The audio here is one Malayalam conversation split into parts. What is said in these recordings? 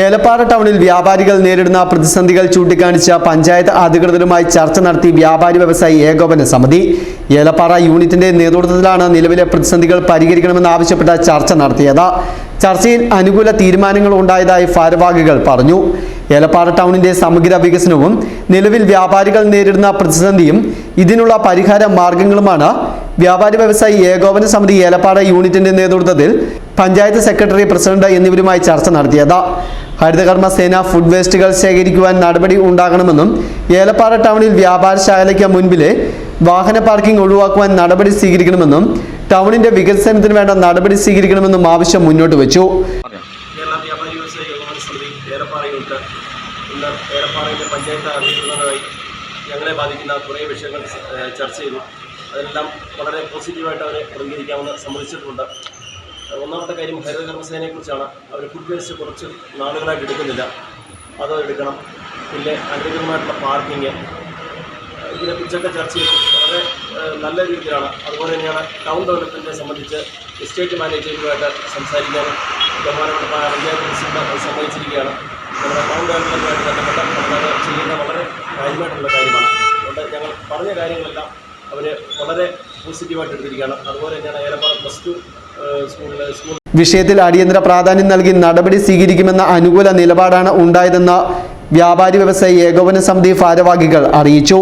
ഏലപ്പാറ ടൗണിൽ വ്യാപാരികൾ നേരിടുന്ന പ്രതിസന്ധികൾ ചൂണ്ടിക്കാണിച്ച പഞ്ചായത്ത് അധികൃതരുമായി ചർച്ച നടത്തി വ്യാപാരി വ്യവസായി ഏകോപന സമിതി. ഏലപ്പാറ യൂണിറ്റിന്റെ നേതൃത്വത്തിലാണ് നിലവിലെ പ്രതിസന്ധികൾ പരിഹരിക്കണമെന്ന് ആവശ്യപ്പെട്ട ചർച്ച നടത്തിയത്. ചർച്ചയിൽ അനുകൂല തീരുമാനങ്ങൾ ഉണ്ടായതായി ഭാരവാഹികൾ പറഞ്ഞു. ഏലപ്പാറ ടൗണിന്റെ സമഗ്ര വികസനവും നിലവിൽ വ്യാപാരികൾ നേരിടുന്ന പ്രതിസന്ധിയും ഇതിനുള്ള പരിഹാര മാർഗങ്ങളുമാണ്. വ്യാപാരി വ്യവസായി ഏകോപന സമിതി ഏലപ്പാറ യൂണിറ്റിന്റെ നേതൃത്വത്തിൽ പഞ്ചായത്ത് സെക്രട്ടറി പ്രസിഡന്റ് എന്നിവരുമായി ചർച്ച നടത്തിയത്. ഹരിതകർമ്മ സേന ഫുഡ് വേസ്റ്റുകൾ ശേഖരിക്കുവാൻ നടപടി ഉണ്ടാകണമെന്നും ഏലപ്പാറ ടൗണിൽ വ്യാപാരശാലയ്ക്ക് മുൻപിലെ വാഹന പാർക്കിംഗ് ഒഴിവാക്കുവാൻ നടപടി സ്വീകരിക്കണമെന്നും ടൗണിന്റെ വികസനത്തിന് വേണ്ട നടപടി സ്വീകരിക്കണമെന്നും ആവശ്യം മുന്നോട്ട് വെച്ചു. ഞങ്ങളെ ബാധിക്കുന്ന കുറേ വിഷയങ്ങൾ ചർച്ച ചെയ്തു. അതെല്ലാം വളരെ പോസിറ്റീവായിട്ട് അവരെ പ്രതികരിക്കാമെന്ന് സമ്മതിച്ചിട്ടുണ്ട്. ഒന്നാമത്തെ കാര്യം ഹരിതകർമ്മസേനയെക്കുറിച്ചാണ് അവർ ഫുഡ് വേസ്റ്റ് കുറച്ച് നാളുകളായിട്ട് എടുക്കുന്നില്ല. അത് എടുക്കണം. പിന്നെ അനുകൂലമായിട്ടുള്ള പാർക്കിങ് ഇതിനെക്കുറിച്ചൊക്കെ ചർച്ച ചെയ്തു. വളരെ നല്ല രീതിയിലാണ്. അതുപോലെ തന്നെയാണ് ടൗൺ ഡെവലപ്മെന്റിനെ സംബന്ധിച്ച് എസ്റ്റേറ്റ് മാനേജറുമായിട്ട് സംസാരിക്കാനും ബഹുമാനപ്പെട്ട പഞ്ചായത്ത് പ്രസിഡന്റ് സമ്മതിച്ചിരിക്കുകയാണ്. നമ്മുടെ ടൗൺ ഡെവലപ്മെന്റുമായിട്ട് ബന്ധപ്പെട്ട നമ്മളത് ചെയ്യുന്ന വളരെ കാര്യമായിട്ടുള്ള കാര്യമാണ്. അതുകൊണ്ട് ഞങ്ങൾ പറഞ്ഞ കാര്യങ്ങളെല്ലാം അവർ വളരെ പോസിറ്റീവായിട്ട് എടുത്തിരിക്കുകയാണ്. അതുപോലെ തന്നെയാണ് ഏലപ്പാറ പ്ലസ് ടു വിഷയത്തിൽ അടിയന്തര പ്രാധാന്യം നൽകി നടപടി സ്വീകരിക്കുമെന്ന അനുകൂല നിലപാടാണ് ഉണ്ടായതെന്ന് വ്യാപാരി വ്യവസായി ഏകോപന സമിതി ഭാരവാഹികൾ അറിയിച്ചു.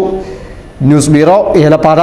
News bureau Elappara.